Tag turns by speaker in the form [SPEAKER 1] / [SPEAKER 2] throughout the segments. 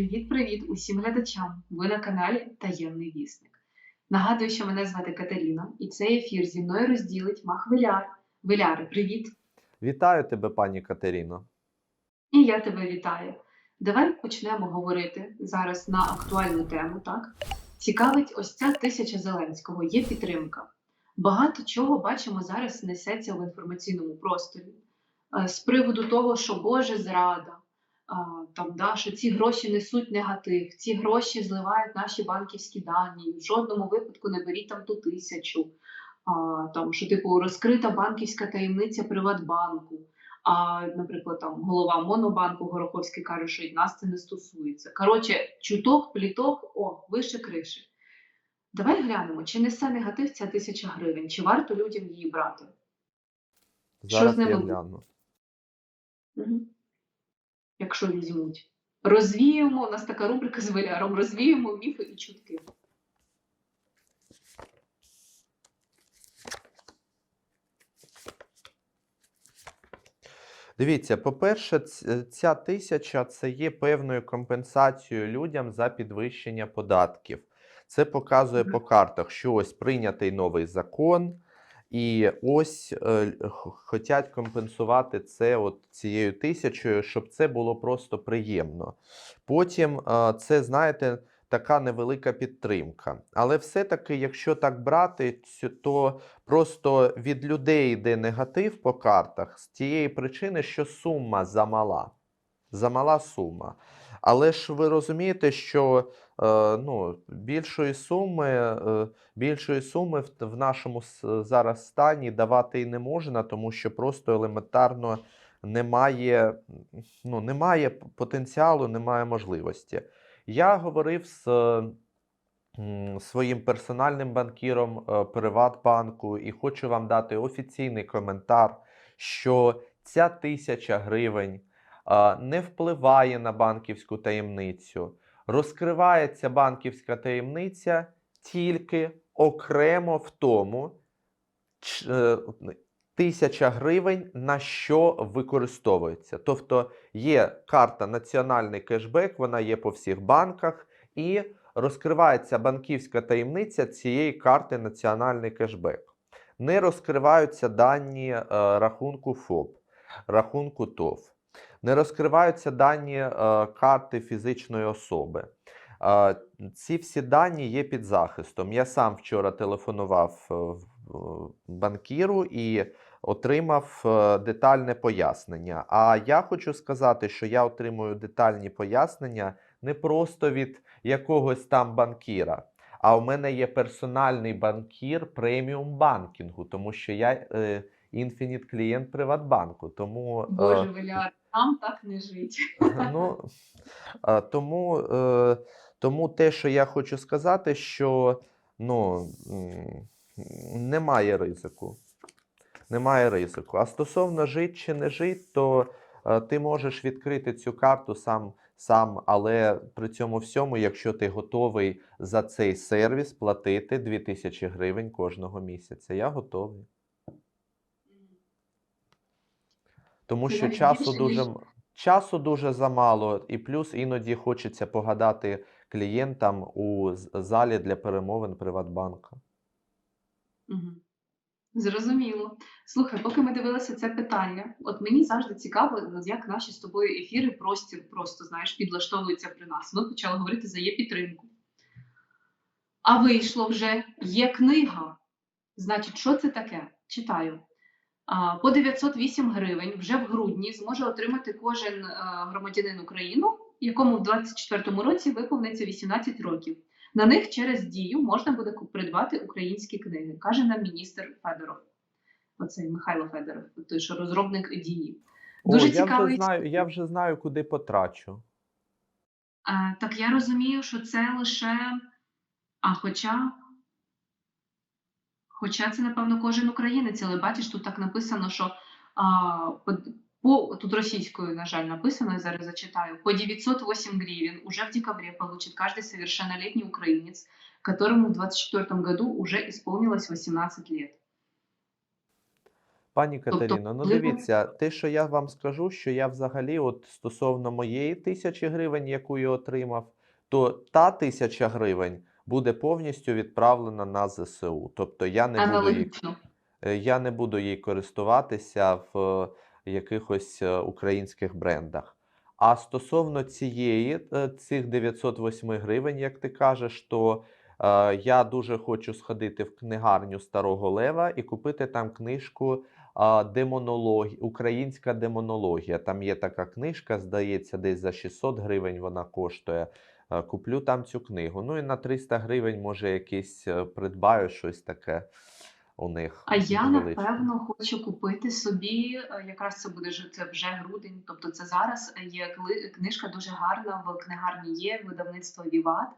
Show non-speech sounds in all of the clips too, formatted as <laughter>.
[SPEAKER 1] Привіт-привіт усім глядачам! Ви на каналі Таємний Вісник. Нагадую, що мене звати Катерина, і цей ефір зі мною розділить Мах Виляр. Виляри, привіт!
[SPEAKER 2] Вітаю тебе, пані Катерино.
[SPEAKER 1] І я тебе вітаю. Давай почнемо говорити зараз на актуальну тему. Так цікавить ось ця тисяча Зеленського. Є підтримка. Багато чого бачимо зараз несеться в інформаційному просторі Е, з приводу того, що Боже зрада. Там, да, що ці гроші несуть негатив, ці гроші зливають наші банківські дані. В жодному випадку не беріть там ту тисячу. А, там, що типу розкрита банківська таємниця Приватбанку. А, наприклад, там голова Монобанку Гороховський каже, що і нас це не стосується. Коротше, чуток, пліток, о, вище криші. Давай глянемо, чи несе негатив ця тисяча гривень, чи варто людям її брати? Що з ними
[SPEAKER 2] я гляну.
[SPEAKER 1] Угу. Якщо візьмуть. Розвіємо, у нас така рубрика з валяром, розвіємо міфи і чутки.
[SPEAKER 2] Дивіться, по-перше, ця тисяча це є певною компенсацією людям за підвищення податків. Це показує по картах, що ось прийнятий новий закон, і ось е, х- компенсувати це от цією тисячою, щоб це було просто приємно. Потім е, це, знаєте, така невелика підтримка. Але все-таки, якщо так брати, то просто від людей йде негатив по картах з тієї причини, що сума замала. Замала сума. Але ж ви розумієте, що ну, більшої суми, е, більшої суми в, нашому зараз стані давати і не можна, тому що просто елементарно немає, ну, немає потенціалу, немає можливості. Я говорив з своїм персональним банкіром е, Приватбанку і хочу вам дати офіційний коментар, що ця тисяча гривень е, не впливає на банківську таємницю. Розкривається банківська таємниця тільки окремо в тому, е, тисяча гривень на що використовується. Тобто є карта Національний кешбек, вона є по всіх банках, і розкривається банківська таємниця цієї карти Національний кешбек. Не розкриваються дані е, рахунку ФОП, рахунку ТОВ. Не розкриваються дані е, карти фізичної особи. Е, ці всі дані є під захистом. Я сам вчора телефонував е, банкіру і отримав детальне пояснення. А я хочу сказати, що я отримую детальні пояснення не просто від якогось там банкіра. А у мене є персональний банкір преміум банкінгу, тому що я е, інфініт клієнт Приватбанку. Тому, е,
[SPEAKER 1] Боже, Валяр, нам так не жить. <laughs>
[SPEAKER 2] ну, е, тому, е, тому те, що я хочу сказати, що ну, немає ризику. Немає ризику. А стосовно жить чи не жить, то е, ти можеш відкрити цю карту сам, сам, але при цьому всьому, якщо ти готовий за цей сервіс платити 2000 гривень кожного місяця. Я готовий. Тому що часу
[SPEAKER 1] більше,
[SPEAKER 2] дуже,
[SPEAKER 1] ніж-
[SPEAKER 2] часу дуже замало, і плюс іноді хочеться погадати клієнтам у з- залі для перемовин Приватбанка.
[SPEAKER 1] Зрозуміло. Слухай, поки ми дивилися це питання, от мені завжди цікаво, ну, як наші з тобою ефіри простір просто знаєш підлаштовуються при нас. Ми почали говорити за є підтримку. А вийшло вже є книга. Значить, що це таке? Читаю. А, По 908 гривень вже в грудні зможе отримати кожен е, громадянин України, якому в 2024 році виповниться 18 років. На них через дію можна буде придбати українські книги, каже нам міністр Федоров. Оцей Михайло Федоров, той, що розробник дії. Дуже
[SPEAKER 2] О, я
[SPEAKER 1] цікавий.
[SPEAKER 2] вже знаю, я вже знаю, куди потрачу.
[SPEAKER 1] Е, так я розумію, що це лише. А хоча. Хоча це, напевно, кожен українець, але бачиш, тут так написано, що а, по, по, тут російською, на жаль, написано, я зараз зачитаю, по 908 гривен уже в декабре получит каждый совершеннолетний украинец, которому в 2024 году уже исполнилось 18 лет.
[SPEAKER 2] Пані
[SPEAKER 1] Тобто,
[SPEAKER 2] Катерино, ну дивіться, те, що я вам скажу, що я взагалі, от стосовно моєї тисячі гривень, яку я отримав, то та тисяча гривень буде повністю відправлена на ЗСУ. Тобто я не буду її, е, я не буду їй користуватися в е, якихось е, українських брендах. А стосовно цієї, е, цих 908 гривень, як ти кажеш, то е, я дуже хочу сходити в книгарню Старого Лева і купити там книжку а, демонологі... Українська демонологія. Там є така книжка, здається, десь за 600 гривень вона коштує. Е, Куплю там цю книгу. Ну і на 300 гривень, може, якийсь е, придбаю щось таке у них.
[SPEAKER 1] А я напевно хочу купити собі, е, якраз це буде це вже грудень, тобто це зараз є книжка дуже гарна в книгарні є видавництво Віват,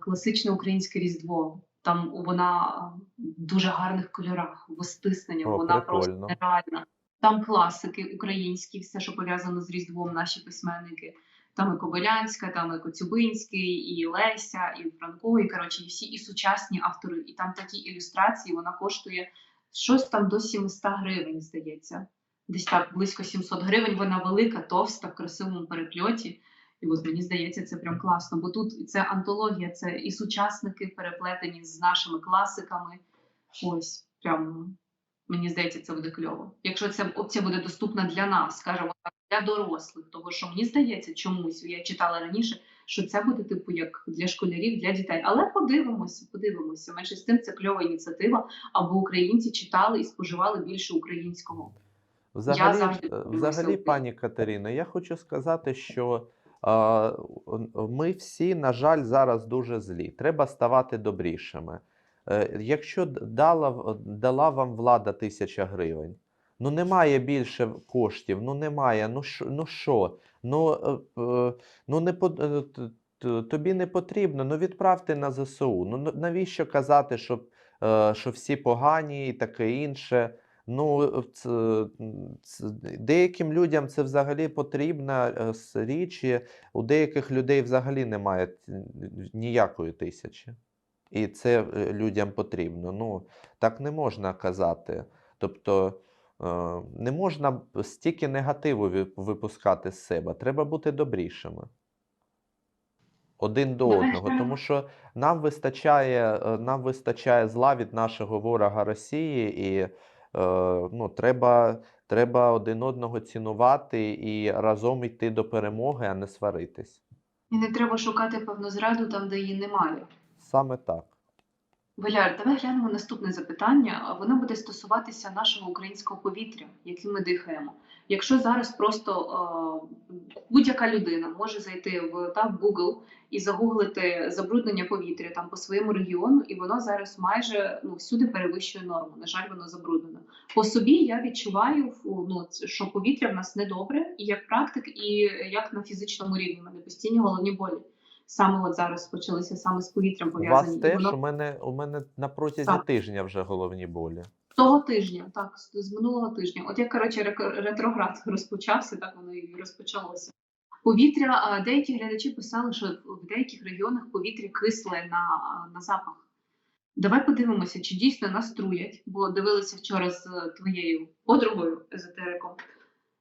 [SPEAKER 1] класичне українське різдво. Там вона в дуже гарних кольорах,
[SPEAKER 2] О,
[SPEAKER 1] вона просто
[SPEAKER 2] прикольно.
[SPEAKER 1] нереальна. Там класики українські, все, що пов'язано з Різдвом, наші письменники. Там і Кобилянська, там і Коцюбинський, і Леся, і Франко, і коротше, і всі і сучасні автори. І там такі ілюстрації, вона коштує щось там до 700 гривень, здається. Десь так близько 700 гривень. Вона велика, товста, в красивому перепльоті. І от мені здається, це прям класно. Бо тут це антологія, це і сучасники переплетені з нашими класиками. Ось прям мені здається, це буде кльово. Якщо ця опція буде доступна для нас, скажімо так, для дорослих, того що мені здається, чомусь я читала раніше, що це буде типу як для школярів, для дітей. Але подивимося, подивимося. Менше з тим це кльова ініціатива, аби українці читали і споживали більше українського.
[SPEAKER 2] Взагалі,
[SPEAKER 1] завжди
[SPEAKER 2] е, взагалі, пані Катерино, я хочу сказати, що н- ми всі, на жаль, зараз дуже злі. Треба ставати добрішими. Е, Якщо дала, дала вам влада тисяча гривень, ну немає більше коштів, ну немає, ну що, ну що, ну, е, е, ну не по- е, тобі не потрібно, ну відправте на ЗСУ. Ну навіщо казати, що, що всі погані і таке інше? Ну, це, це, деяким людям це взагалі потрібна річ, у деяких людей взагалі немає ніякої тисячі. І це людям потрібно. Ну, так не можна казати. Тобто не можна стільки негативу випускати з себе. Треба бути добрішими. Один до одного, тому що нам вистачає, е, нам вистачає зла від нашого ворога Росії, і е, ну, треба, треба один одного цінувати і разом йти до перемоги, а не сваритись.
[SPEAKER 1] І не треба шукати певну зраду там, де її немає.
[SPEAKER 2] Саме так.
[SPEAKER 1] Валяр, давай глянемо наступне запитання. Воно буде стосуватися нашого українського повітря, яким ми дихаємо. Якщо зараз просто е, будь-яка людина може зайти в так, Google і загуглити забруднення повітря там по своєму регіону, і воно зараз майже ну, всюди перевищує норму. На жаль, воно забруднено. По собі я відчуваю ну, що повітря в нас недобре, і як практик, і як на фізичному рівні. У мене постійні головні болі. Саме от зараз почалися саме з повітрям
[SPEAKER 2] У
[SPEAKER 1] пов'язані.
[SPEAKER 2] вас
[SPEAKER 1] І
[SPEAKER 2] теж
[SPEAKER 1] воно-
[SPEAKER 2] у мене, у мене на протязі
[SPEAKER 1] Так.
[SPEAKER 2] тижня вже головні болі.
[SPEAKER 1] того тижня, так, з, минулого тижня. От як коротше ретроград <laughs> розпочався, так воно і розпочалося. Повітря, деякі глядачі писали, що в деяких регіонах повітря кисле на, на запах. Давай подивимося, чи дійсно нас труять, бо дивилися вчора з твоєю подругою езотериком.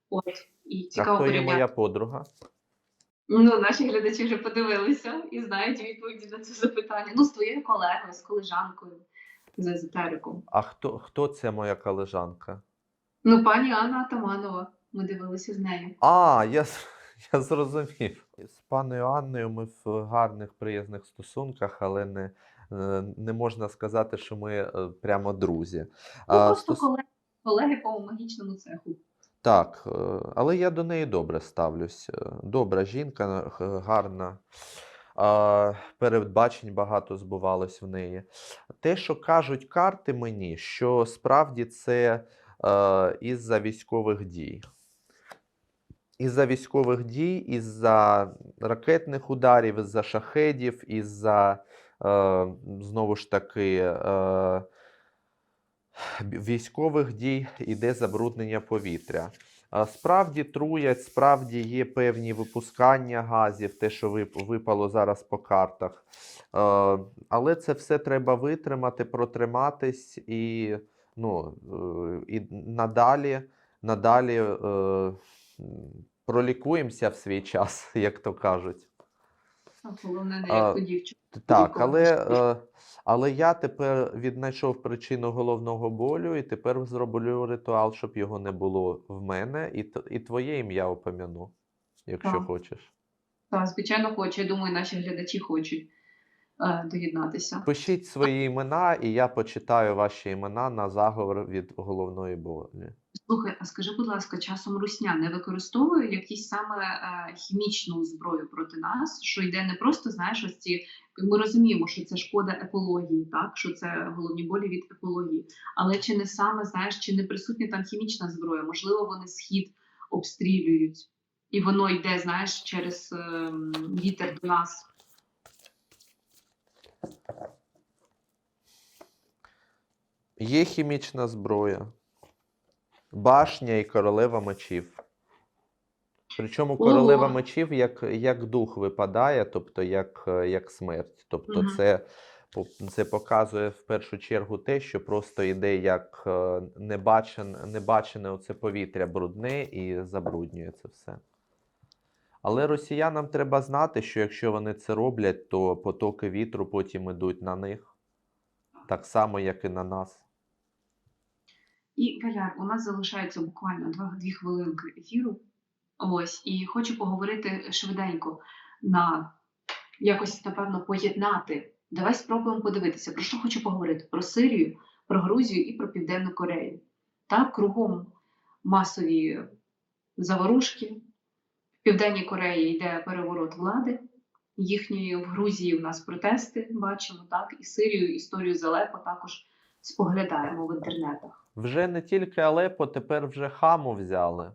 [SPEAKER 1] От, і
[SPEAKER 2] А
[SPEAKER 1] цікаво
[SPEAKER 2] хто є моя подруга?
[SPEAKER 1] Ну, наші глядачі вже подивилися і знають відповіді на це запитання. Ну, з твоєю колегою, з колежанкою, з езотериком.
[SPEAKER 2] А хто, хто це моя колежанка?
[SPEAKER 1] Ну, пані Анна Атаманова. Ми дивилися з нею.
[SPEAKER 2] А, я, <laughs> я зрозумів. З паною Анною ми в гарних приязних стосунках, але не, е, не можна сказати, що ми е, прямо друзі.
[SPEAKER 1] Ну, просто
[SPEAKER 2] стос-
[SPEAKER 1] колеги, колеги по магічному цеху.
[SPEAKER 2] Так, е, але я до неї добре ставлюсь. Е, Добра жінка, гарна. Передбачень багато збувалось в неї. Те, що кажуть карти мені, що справді це е, із-за військових дій. Із-за військових дій, із-за ракетних ударів, із-за шахедів, із-за е, знову ж таки. Військових дій іде забруднення повітря. Справді труять, справді є певні випускання газів, те, що вип- випало зараз по картах. Але це все треба витримати, протриматись і ну, е, і надалі, надалі е, пролікуємося в свій час, <laughs> як то кажуть.
[SPEAKER 1] Головне, не як тоді вчора.
[SPEAKER 2] Так, але, е, але я тепер віднайшов причину головного болю, і тепер зроблю ритуал, щоб його не було в мене, і, і твоє ім'я опом'яну, якщо
[SPEAKER 1] Так.
[SPEAKER 2] хочеш.
[SPEAKER 1] Так, звичайно, хочу. Я думаю, наші глядачі хочуть е, доєднатися.
[SPEAKER 2] Пишіть свої імена, і я почитаю ваші імена на заговор від головної болі.
[SPEAKER 1] Слухай, а скажи, будь ласка, часом русня не використовує якісь саме е, хімічну зброю проти нас, що йде не просто, знаєш, ось ці. Ми розуміємо, що це шкода екології, так що це головні болі від екології. Але чи не саме знаєш, чи не присутня там хімічна зброя? Можливо, вони схід обстрілюють, і воно йде, знаєш, через ем, вітер до нас.
[SPEAKER 2] Є хімічна зброя, башня і королева мечів. Причому
[SPEAKER 1] Ого.
[SPEAKER 2] королева мечів як, як дух випадає, тобто як, як смерть. Тобто
[SPEAKER 1] Мгм.
[SPEAKER 2] це, це показує в першу чергу те, що просто йде як е, небачене, небачене оце повітря брудне і забруднює це все. Але росіянам треба знати, що якщо вони це роблять, то потоки вітру потім ідуть на них, так само, як і на нас.
[SPEAKER 1] І Валяр, у нас залишається буквально два, дві хвилинки ефіру. Ось, і хочу поговорити швиденько на якось, напевно, поєднати. Давай спробуємо подивитися, про що хочу поговорити: про Сирію, про Грузію і про Південну Корею. Так, кругом масові заворушки. В Південній Кореї йде переворот влади. Їхньої в Грузії у нас протести бачимо, так, і Сирію, історію з також споглядаємо в інтернетах.
[SPEAKER 2] Вже не тільки Алепо, тепер вже Хаму взяли.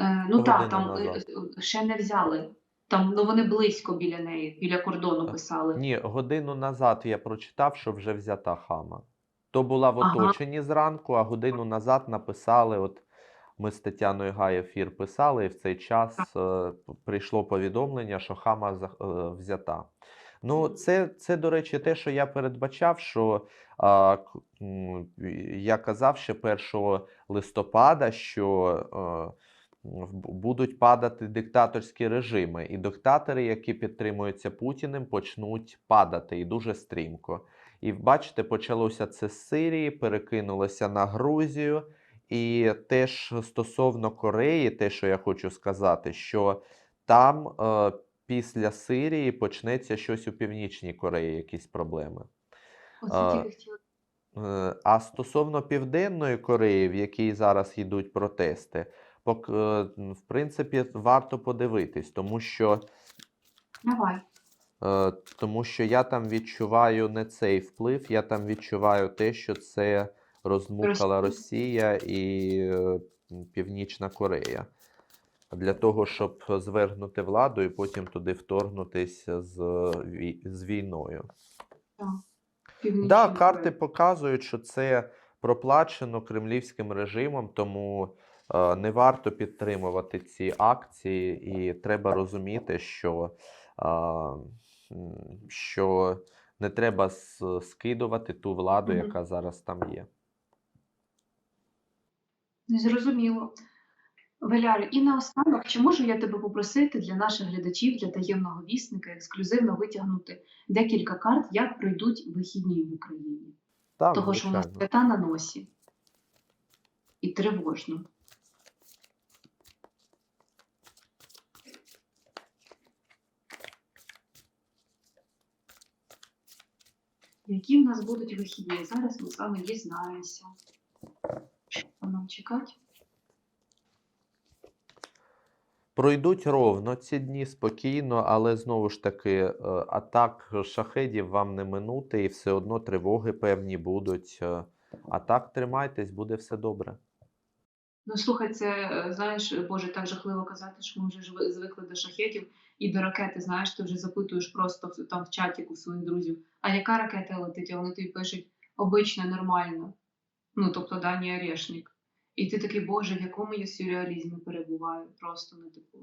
[SPEAKER 1] Е, ну так, там е,
[SPEAKER 2] назад.
[SPEAKER 1] е, ще не взяли. Там ну вони близько біля неї, біля кордону писали.
[SPEAKER 2] Ні, годину назад я прочитав, що вже взята Хама. То була в
[SPEAKER 1] Ага.
[SPEAKER 2] оточенні зранку, а годину назад написали. От ми з Тетяною Гай ефір писали, і в цей час е, прийшло повідомлення, що Хама е, взята. Ну, це, це, до речі, те, що я передбачав, що а, я казав ще 1 листопада, що е, в- бу- будуть падати диктаторські режими, і диктатори, які підтримуються Путіним, почнуть падати і дуже стрімко. І бачите, почалося це з Сирії, перекинулося на Грузію. І теж стосовно Кореї, те, що я хочу сказати, що там е, після Сирії почнеться щось у Північній Кореї, якісь проблеми. А. Е, А стосовно Південної Кореї, в якій зараз йдуть протести, е, в принципі, варто подивитись, тому що,
[SPEAKER 1] Давай.
[SPEAKER 2] е, тому що я там відчуваю не цей вплив, я там відчуваю те, що це роздмухала Росія і Північна Корея. Для того, щоб звергнути владу і потім туди вторгнутися з, з війною.
[SPEAKER 1] Так.
[SPEAKER 2] Да, карти показують, що це проплачено кремлівським режимом, тому е, не варто підтримувати ці акції, і треба розуміти, що, е, що не треба скидувати ту владу,
[SPEAKER 1] Мгм.
[SPEAKER 2] яка зараз там є.
[SPEAKER 1] Незрозуміло. Валяр, і наостанок, чи можу я тебе попросити для наших глядачів, для таємного вісника, ексклюзивно витягнути декілька карт, як пройдуть вихідні в Україні?
[SPEAKER 2] Так,
[SPEAKER 1] Того, що у нас свята на носі. І тривожно. Які в нас будуть вихідні? Зараз ми з вами дізнаємося. Що нам чекати?
[SPEAKER 2] Пройдуть ровно ці дні спокійно, але знову ж таки, е, атак шахедів вам не минути, і все одно тривоги певні будуть. е. А так тримайтесь, буде все добре.
[SPEAKER 1] Ну, слухай, це е, знаєш, Боже, так жахливо казати, що ми вже звикли до шахетів і до ракети. Знаєш, ти вже запитуєш просто там в чаті у своїх друзів, а яка ракета летить? А вони тобі пишуть обична, нормальна. Ну, тобто Дані Орешник. І ти такий, Боже, в якому я сюрреалізмі перебуваю? Просто не типу.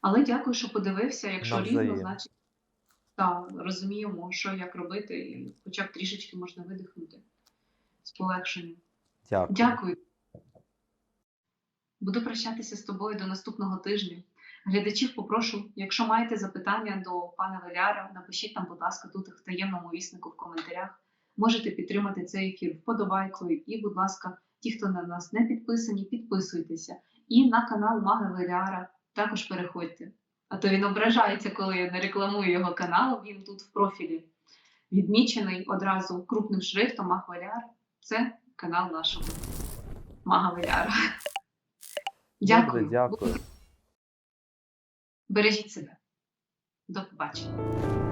[SPEAKER 1] Але дякую, що подивився. Якщо рівно, значить так, розуміємо, що як робити, і хоча б трішечки можна видихнути. з полегшенням.
[SPEAKER 2] Дякую.
[SPEAKER 1] Дякую. Буду прощатися з тобою до наступного тижня. Глядачів попрошу, якщо маєте запитання до пана Веляра, напишіть нам, будь ласка, тут в таємному віснику в коментарях. Можете підтримати цей ефір вподобайкою. І, будь ласка, ті, хто на нас не підписані, підписуйтеся. І на канал Мага Веляра також переходьте. А то він ображається, коли я не рекламую його канал. Він тут в профілі відмічений одразу крупним шрифтом Маг Веляр. Це канал нашого Мага Веляра.
[SPEAKER 2] Добре,
[SPEAKER 1] Дякую.
[SPEAKER 2] дякую.
[SPEAKER 1] Бережіть себе. До побачення.